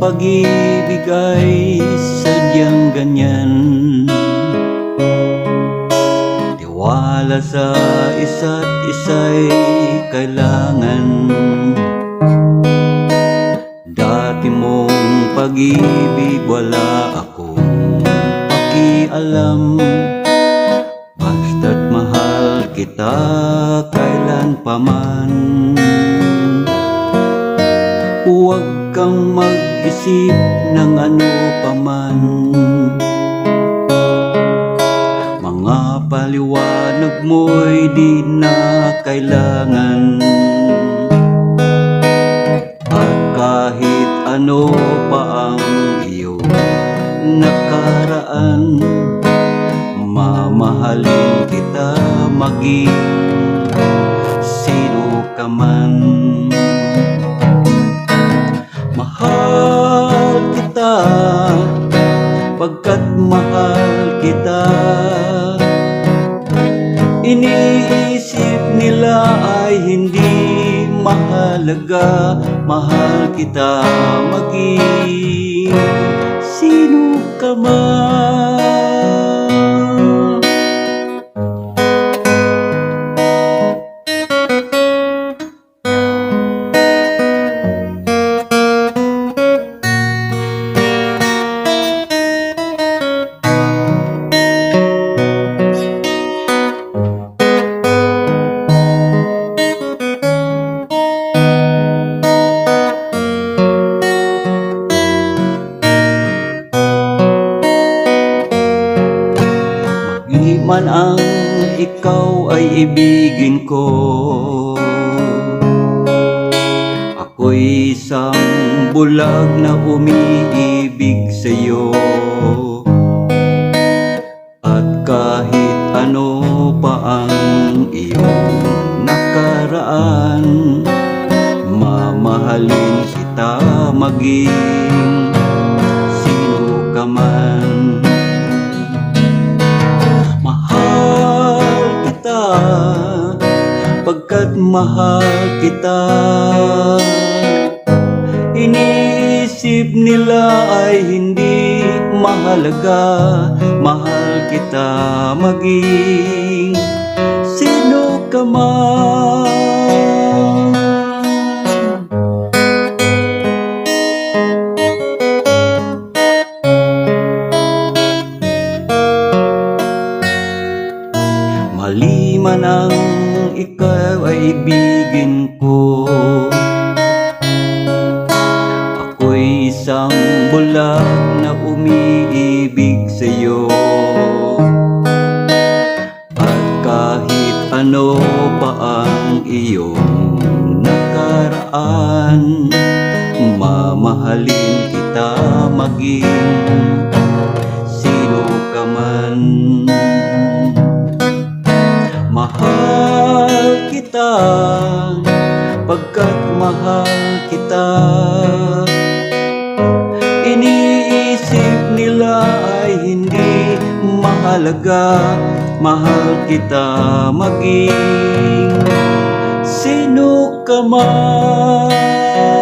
Pag-ibig ay sadyang ganyan. Tiwala sa isa't isa'y kailangan. Dati mong pag-ibig wala akong pakialam. Basta't mahal kita kailan paman Huwag kang mag-isip ng ano paman Mga paliwanag mo'y di na kailangan. At kahit ano pa ang iyong nakaraan Mamahalin kita maging sino ka man. Mahal kita Pagkat mahal kita. Iniisip nila ay hindi mahalaga Mahal kita maging. Sino ka man Magiman ang ikaw ay ibigin ko. Ako'y isang bulag na umiibig sa'yo. At kahit ano pa ang iyong nakaraan Mamahalin kita maging Pagkat mahal kita. Iniisip nila ay hindi mahalaga. Mahal kita maging Sino ka man. Maliman ang ikaw ay ibigin ko. Ako'y isang bulag na umiibig sa'yo. At kahit ano pa ang iyong nakaraan Mamahalin kita maging mahalaga Mahal kita maging. Sino ka man